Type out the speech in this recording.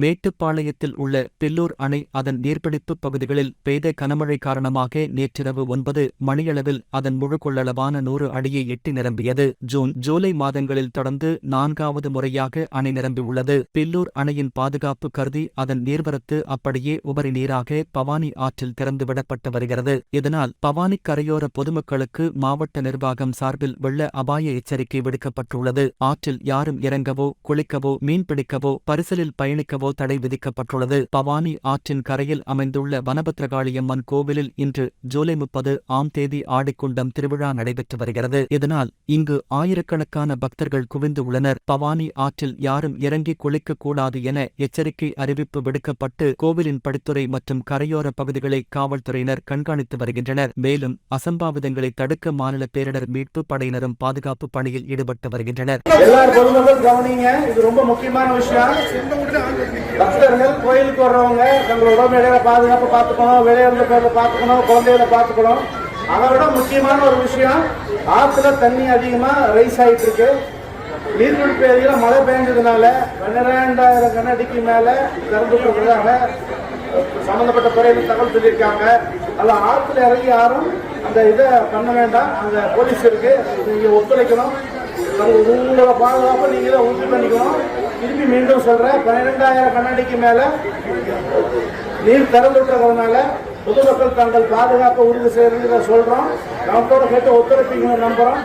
மேட்டுப்பாளையத்தில் உள்ள பில்லூர் அணை அதன் நீர்பிடிப்பு பகுதிகளில் பெய்த கனமழை காரணமாக நேற்றிரவு ஒன்பது மணியளவில் அதன் முழு கொள்ளளவான நூறு அடியை எட்டி நிரம்பியது. ஜூன் ஜூலை மாதங்களில் தொடர்ந்து நான்காவது முறையாக அணை நிரம்பியுள்ளது. பில்லூர் அணையின் பாதுகாப்பு கருதி அதன் நீர்வரத்து அப்படியே உபரி நீராக பவானி ஆற்றில் திறந்துவிடப்பட்டு வருகிறது. இதனால் பவானி கரையோர பொதுமக்களுக்கு மாவட்ட நிர்வாகம் சார்பில் வெள்ள அபாய எச்சரிக்கை விடுக்கப்பட்டுள்ளது. ஆற்றில் யாரும் இறங்கவோ குளிக்கவோ மீன்பிடிக்கவோ பரிசலில் பயணிக்கவோ தடை விதிக்கப்பட்டுள்ளது. பவானி ஆற்றின் கரையில் அமைந்துள்ள வனபத்ரகாளியம்மன் கோவிலில் இன்று ஜூலை முப்பது ஆம் தேதி ஆடிக்குண்டம் திருவிழா நடைபெற்று வருகிறது. இதனால் இங்கு ஆயிரக்கணக்கான பக்தர்கள் குவிந்து உள்ளனர். பவானி ஆற்றில் யாரும் இறங்கி குளிக்கக்கூடாது என எச்சரிக்கை அறிவிப்பு விடுக்கப்பட்டு கோவிலின் படித்துறை மற்றும் கரையோர பகுதிகளை காவல்துறையினர் கண்காணித்து வருகின்றனர். மேலும் அசம்பாவிதங்களை தடுக்க மாநில பேரிடர் மீட்பு படையினரும் பாதுகாப்பு பணியில் ஈடுபட்டு வருகின்றனர். பக்தர்கள் கோயிலுக்கு வர்றவங்க தங்களோட உடல்நிலையை பாதுகாப்பு பார்த்துக்கணும் விளையாடுற பேர்ல பார்த்துக்கணும் குழந்தைகளை பார்த்துக்கணும். அதை விட முக்கியமான ஒரு விஷயம் ஆற்றுல தண்ணி அதிகமாக ரைஸ் ஆகிட்டு இருக்கு நீர்பிடிப்பு ஏரியில் மழை பெஞ்சதுனால பன்னிரெண்டாயிரம் கண்ணடிக்கு மேலே திறந்து இருக்கிறதாக சம்மந்தப்பட்ட துறையில் தகவல் சொல்லியிருக்காங்க. அதில் ஆற்றுல இறங்கி யாரும் அந்த இதை பண்ண வேண்டாம். அந்த போலீஸ் இருக்கு. நீங்கள் ஒத்துழைக்கணும். உங்களோட பாதுகாப்பை நீங்களே உறுதி பண்ணிக்கணும். திருப்பி மீண்டும் சொல்றேன் பன்னிரெண்டாயிரம் கண்ணாடிக்கு மேல நீர் திறந்து விட்டுறதுனால பொதுமக்கள் தங்கள் பாதுகாப்பை உறுதி செய்யறதுன்னு சொல்றோம். நமக்கோட கேட்டு ஒத்துழைப்பீங்கன்னு நம்புறோம்.